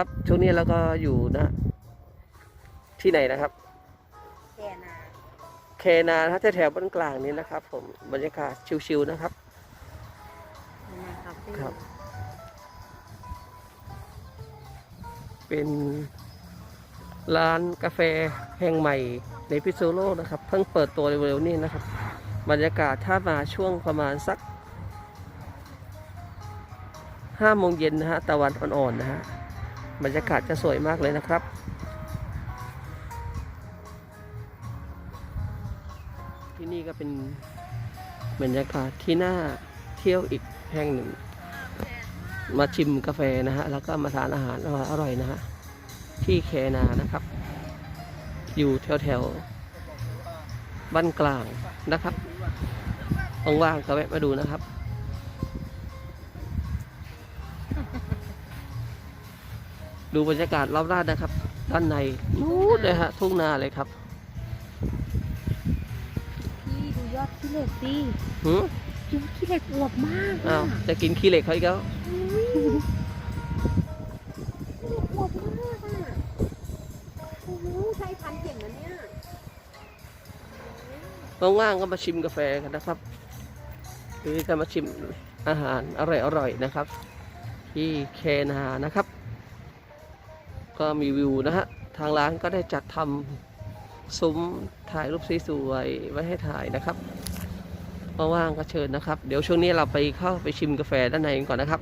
ครับช่วงนี้เราก็อยู่นะ ที่ไหนนะครับ แค่นาเคนานะฮะแถวๆบ้านกลางนี้นะครับ ผมบรรยากาศชิวๆนะครับนาคาเฟ่ครับ เป็นร้านกาแฟแห่งใหม่ในพิษณุโลกนะครับ เพิ่งเปิดตัวเร็วๆนี้นะครับ บรรยากาศถ้ามาช่วงประมาณสักห้าโมงเย็นนะฮะตะวันอ่อนๆนะฮะ บรรยากาศจะสวยมากเลยนะครับ ที่นี่ก็เป็นบรรยากาศที่น่าเที่ยวอีกแห่งหนึ่ง มาชิมกาแฟนะฮะ แล้วก็มาทานอาหารอร่อยนะฮะ ที่แคนานะครับ อยู่แถวแถวบ้านกลางนะครับว่างๆก็แวะมาดูนะครับ ดูบรรยากาศรอบด้านนะครับ ด้านในนู้นเลยฮะทุ่งนาเลยครับพี่ดูยอดขี้เหล็กดิหืมยอดขี้เหล็กอวบมากอ้าวจะกินขี้เหล็กเขาอีกแล้วอวบมากอะโอ้โหใช้พันเก่งนะเนี่ยว่างๆก็มาชิมกาแฟกันนะครับหรือจะมาชิมอาหารอร่อยๆนะครับ ที่เคนานะครับ ก็มีวิวนะฮะ ทางร้านก็ได้จัดทำซุ้มถ่ายรูปสวยๆไว้ให้ถ่ายนะครับว่างๆก็เชิญนะครับ เดี๋ยวช่วงนี้เราไปเข้าไปชิมกาแฟด้านในกันก่อนนะครับ